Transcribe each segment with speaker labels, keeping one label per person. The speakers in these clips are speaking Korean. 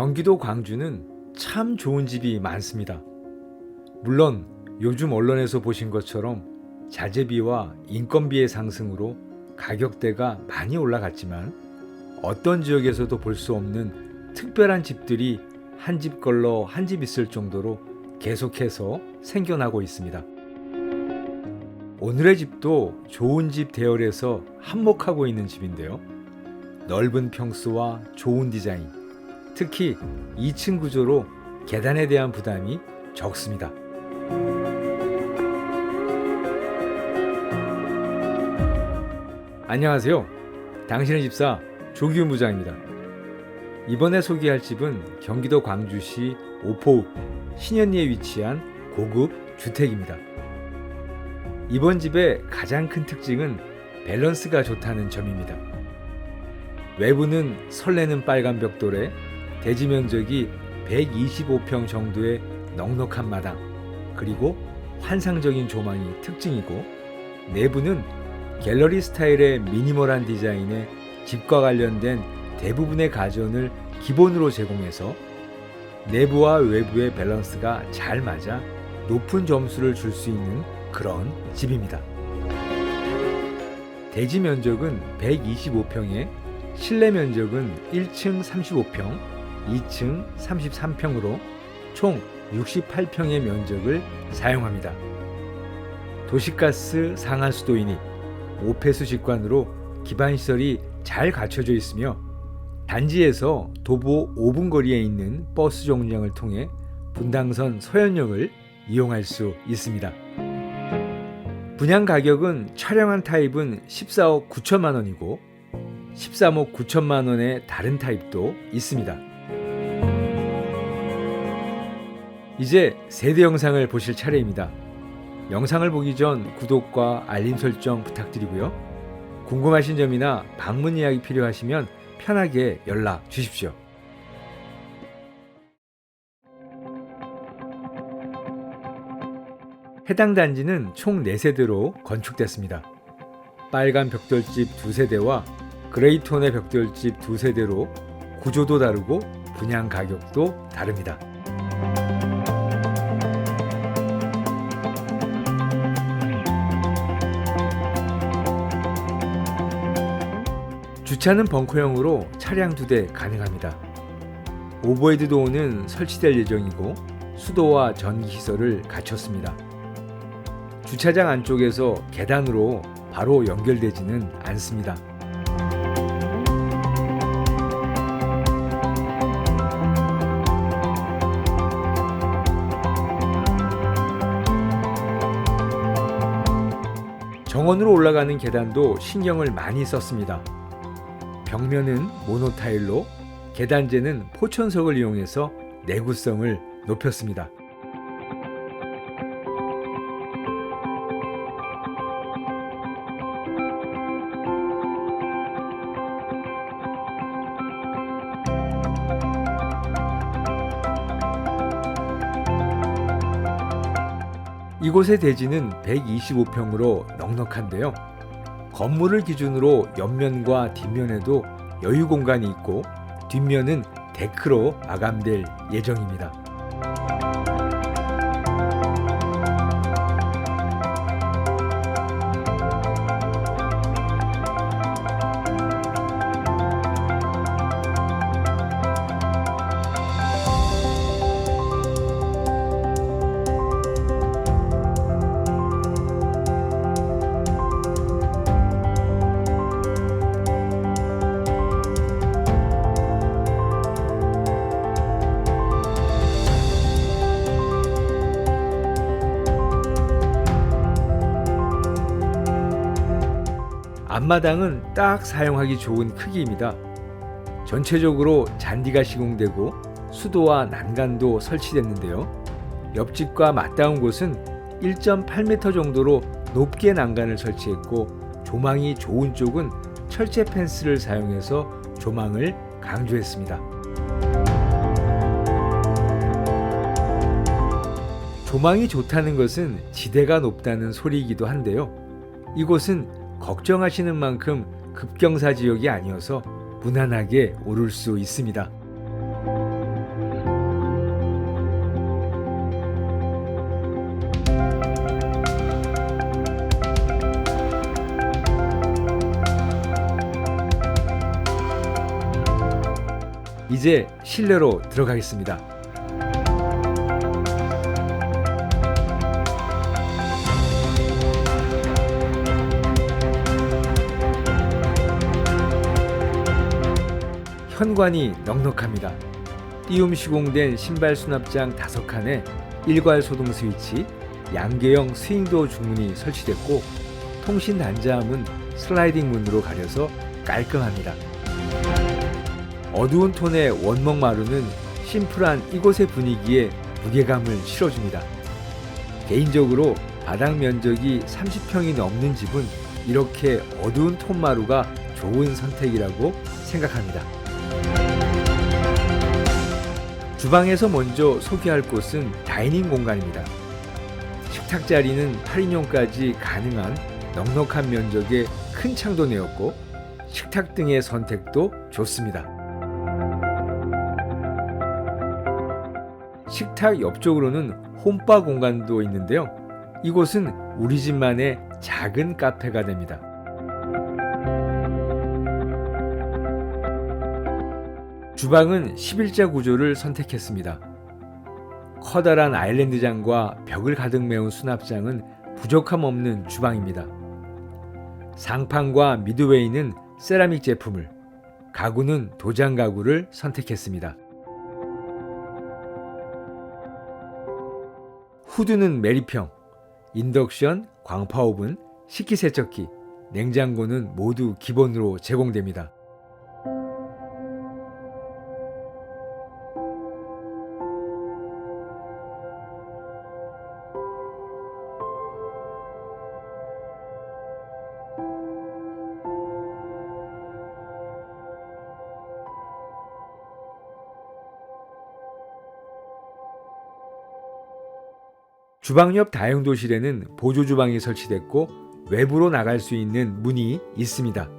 Speaker 1: 경기도 광주는 참 좋은 집이 많습니다. 물론 요즘 언론에서 보신 것처럼 자재비와 인건비의 상승으로 가격대가 많이 올라갔지만 어떤 지역에서도 볼 수 없는 특별한 집들이 한 집 걸러 한 집 있을 정도로 계속해서 생겨나고 있습니다. 오늘의 집도 좋은 집 대열에서 한몫하고 있는 집인데요. 넓은 평수와 좋은 디자인, 특히 2층 구조로 계단에 대한 부담이 적습니다. 안녕하세요. 당신의 집사 조기훈 부장입니다. 이번에 소개할 집은 경기도 광주시 오포읍 신현리에 위치한 고급 주택입니다. 이번 집의 가장 큰 특징은 밸런스가 좋다는 점입니다. 외부는 설레는 빨간 벽돌에 대지 면적이 125평 정도의 넉넉한 마당, 그리고 환상적인 조망이 특징이고 내부는 갤러리 스타일의 미니멀한 디자인에 집과 관련된 대부분의 가전을 기본으로 제공해서 내부와 외부의 밸런스가 잘 맞아 높은 점수를 줄 수 있는 그런 집입니다. 대지 면적은 125평에 실내 면적은 1층 35평, 2층 33평으로 총 68평의 면적을 사용합니다. 도시가스 상하수도이니 5폐수 직관으로 기반시설이 잘 갖춰져 있으며 단지에서 도보 5분 거리에 있는 버스 정류장을 통해 분당선 서현역을 이용할 수 있습니다. 분양 가격은 촬영한 타입은 14억 9천만 원이고 13억 9천만 원의 다른 타입도 있습니다. 이제 세대 영상을 보실 차례입니다. 영상을 보기 전 구독과 알림 설정 부탁드리고요. 궁금하신 점이나 방문 예약이 필요하시면 편하게 연락 주십시오. 해당 단지는 총 4세대로 건축됐습니다. 빨간 벽돌집 두 세대와 그레이톤의 벽돌집 두 세대로 구조도 다르고 분양 가격도 다릅니다. 주차는 벙커형으로 차량 두 대 가능합니다. 오버헤드 도어는 설치될 예정이고 수도와 전기 시설을 갖췄습니다. 주차장 안쪽에서 계단으로 바로 연결되지는 않습니다. 정원으로 올라가는 계단도 신경을 많이 썼습니다. 벽면은 모노타일로 계단재는 포천석을 이용해서 내구성을 높였습니다. 이곳의 대지는 125평으로 넉넉한데요. 건물을 기준으로 옆면과 뒷면에도 여유 공간이 있고 뒷면은 데크로 마감될 예정입니다. 앞마당은 딱 사용하기 좋은 크기입니다. 전체적으로 잔디가 시공되고 수도와 난간도 설치됐는데요. 옆집과 맞닿은 곳은 1.8m 정도로 높게 난간을 설치했고 조망이 좋은 쪽은 철제 펜스를 사용해서 조망을 강조했습니다. 조망이 좋다는 것은 지대가 높다는 소리이기도 한데요. 이곳은 걱정하시는 만큼 급경사 지역이 아니어서 무난하게 오를 수 있습니다. 이제 실내로 들어가겠습니다. 현관이 넉넉합니다. 띄움 시공된 신발 수납장 5칸에 일괄 소등 스위치, 양계형 스윙도어 중문이 설치됐고 통신 단자함은 슬라이딩 문으로 가려서 깔끔합니다. 어두운 톤의 원목 마루는 심플한 이곳의 분위기에 무게감을 실어줍니다. 개인적으로 바닥 면적이 30평이 넘는 집은 이렇게 어두운 톤 마루가 좋은 선택이라고 생각합니다. 주방에서 먼저 소개할 곳은 다이닝 공간입니다. 식탁 자리는 8인용까지 가능한 넉넉한 면적의 큰 창도 내었고 식탁 등의 선택도 좋습니다. 식탁 옆쪽으로는 홈바 공간도 있는데요. 이곳은 우리 집만의 작은 카페가 됩니다. 주방은 11자 구조를 선택했습니다. 커다란 아일랜드장과 벽을 가득 메운 수납장은 부족함 없는 주방입니다. 상판과 미드웨이는 세라믹 제품을, 가구는 도장 가구를 선택했습니다. 후드는 메리평, 인덕션, 광파 오븐, 식기세척기, 냉장고는 모두 기본으로 제공됩니다. 주방 옆 다용도실에는 보조 주방이 설치됐고 외부로 나갈 수 있는 문이 있습니다.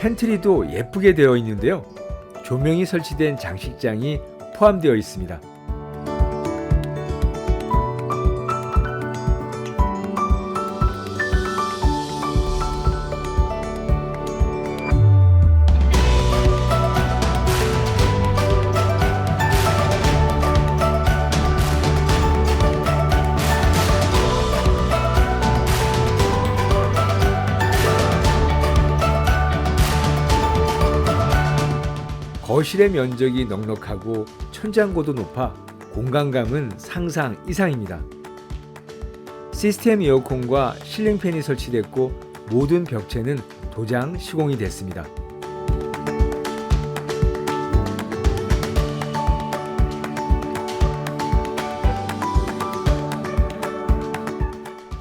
Speaker 1: 팬트리도 예쁘게 되어 있는데요. 조명이 설치된 장식장이 포함되어 있습니다. 거실의 면적이 넉넉하고 천장고도 높아 공간감은 상상 이상입니다. 시스템 에어컨과 실링팬이 설치됐고 모든 벽체는 도장 시공이 됐습니다.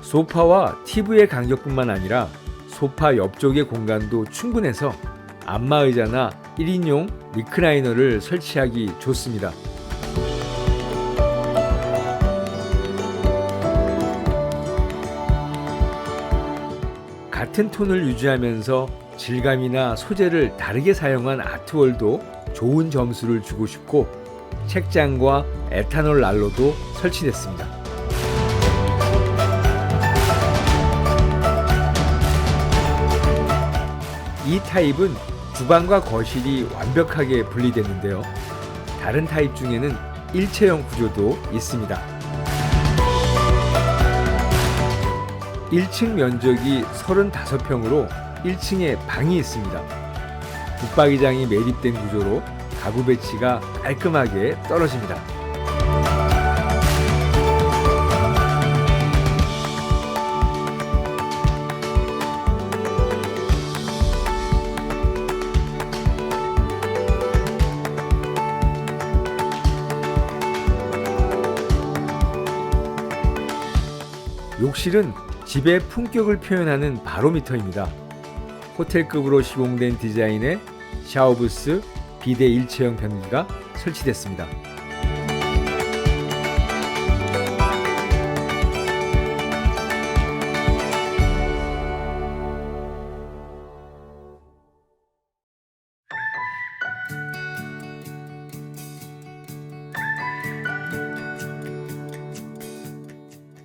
Speaker 1: 소파와 TV의 간격뿐만 아니라 소파 옆쪽의 공간도 충분해서 안마의자나 1인용 리크라이너를 설치하기 좋습니다. 같은 톤을 유지하면서 질감이나 소재를 다르게 사용한 아트월도 좋은 점수를 주고 싶고 책장과 에탄올 난로도 설치됐습니다. 이 타입은 주방과 거실이 완벽하게 분리됐는데요. 다른 타입 중에는 일체형 구조도 있습니다. 1층 면적이 35평으로 1층에 방이 있습니다. 붙박이장이 매립된 구조로 가구 배치가 깔끔하게 떨어집니다. 욕실은 집의 품격을 표현하는 바로미터입니다. 호텔급으로 시공된 디자인의 샤워부스, 비대 일체형 변기가 설치됐습니다.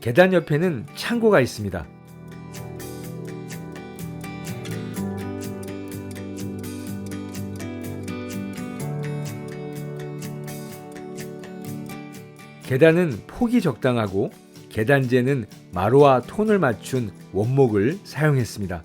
Speaker 1: 계단 옆에는 창고가 있습니다. 계단은 폭이 적당하고 계단재는 마루와 톤을 맞춘 원목을 사용했습니다.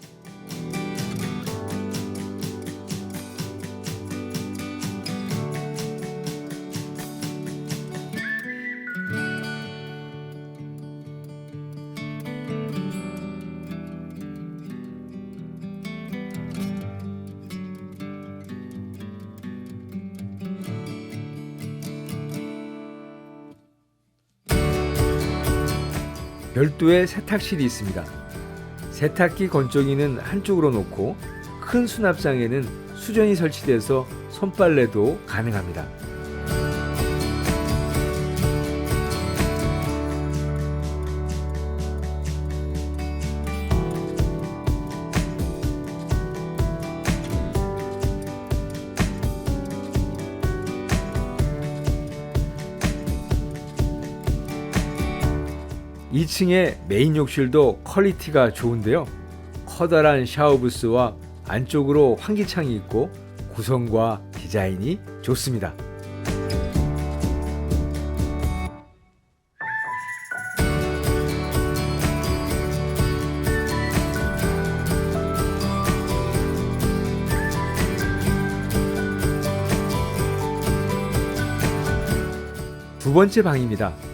Speaker 1: 별도의 세탁실이 있습니다. 세탁기 건조기는 한쪽으로 놓고 큰 수납장에는 수전이 설치돼서 손빨래도 가능합니다. 이층의 메인 욕실도 퀄리티가 좋은데요. 커다란 샤워부스와 안쪽으로 환기창이 있고 구성과 디자인이 좋습니다. 두 번째 방입니다.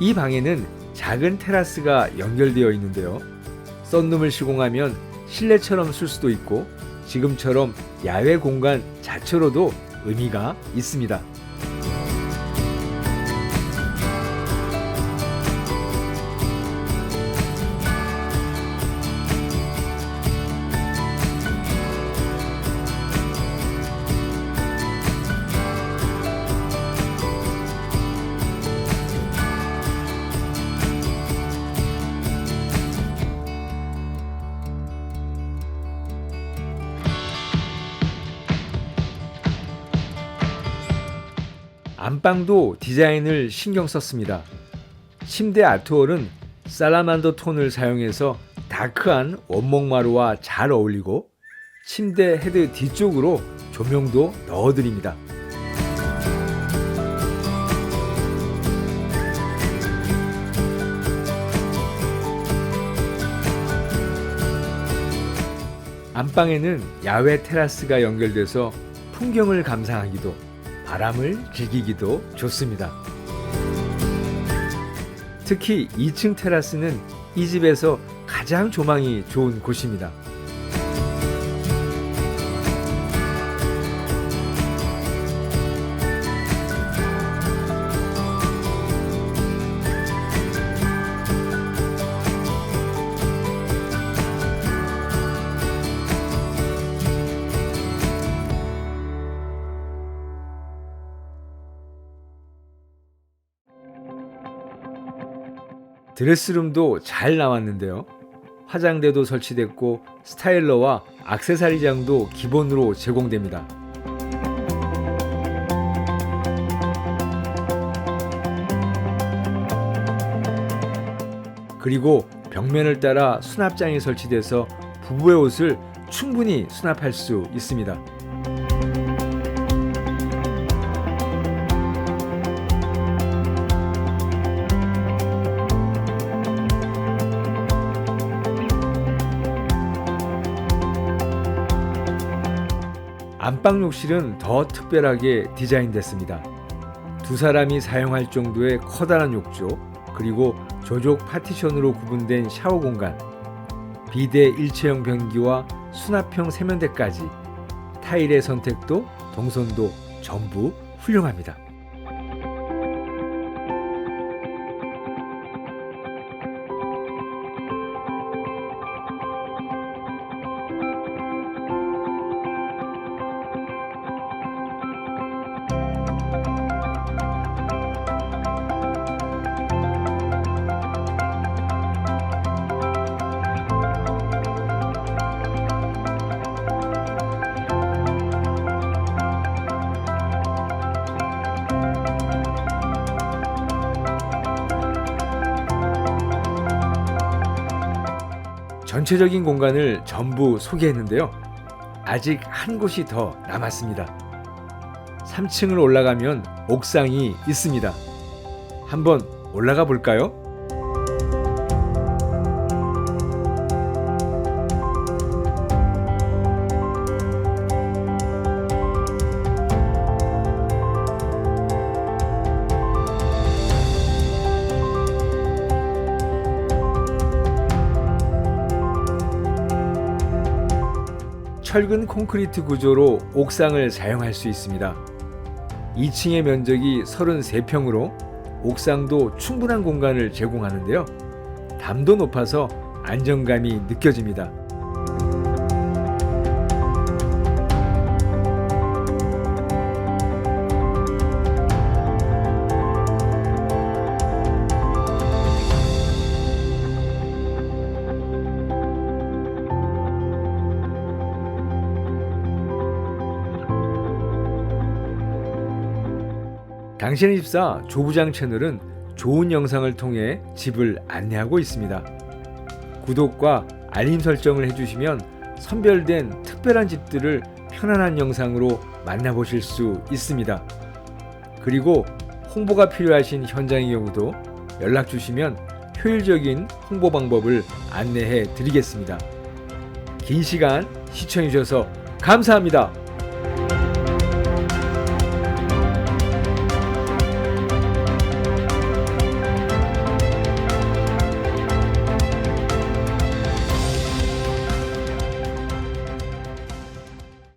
Speaker 1: 이 방에는 작은 테라스가 연결되어 있는데요. 썬룸을 시공하면 실내처럼 쓸 수도 있고 지금처럼 야외 공간 자체로도 의미가 있습니다. 안방도 디자인을 신경 썼습니다. 침대 아트월은 살라만더 톤을 사용해서 다크한 원목마루와 잘 어울리고 침대 헤드 뒤쪽으로 조명도 넣어드립니다. 안방에는 야외 테라스가 연결돼서 풍경을 감상하기도 바람을 즐기기도 좋습니다. 특히 2층 테라스는 이 집에서 가장 조망이 좋은 곳입니다. 드레스룸도 잘 나왔는데요. 화장대도 설치됐고 스타일러와 악세사리장도 기본으로 제공됩니다. 그리고 벽면을 따라 수납장이 설치돼서 부부의 옷을 충분히 수납할 수 있습니다. 안방 욕실은 더 특별하게 디자인됐습니다. 두 사람이 사용할 정도의 커다란 욕조, 그리고 조족 파티션으로 구분된 샤워 공간, 비대 일체형 변기와 수납형 세면대까지 타일의 선택도 동선도 전부 훌륭합니다. 전체적인 공간을 전부 소개했는데요. 아직 한 곳이 더 남았습니다. 3층을 올라가면 옥상이 있습니다. 한번 올라가 볼까요? 철근 콘크리트 구조로 옥상을 사용할 수 있습니다. 2층의 면적이 33평으로 옥상도 충분한 공간을 제공하는데요. 담도 높아서 안정감이 느껴집니다. 당신의 집사 조부장 채널은 좋은 영상을 통해 집을 안내하고 있습니다. 구독과 알림 설정을 해주시면 선별된 특별한 집들을 편안한 영상으로 만나보실 수 있습니다. 그리고 홍보가 필요하신 현장의 경우도 연락 주시면 효율적인 홍보 방법을 안내해 드리겠습니다. 긴 시간 시청해 주셔서 감사합니다.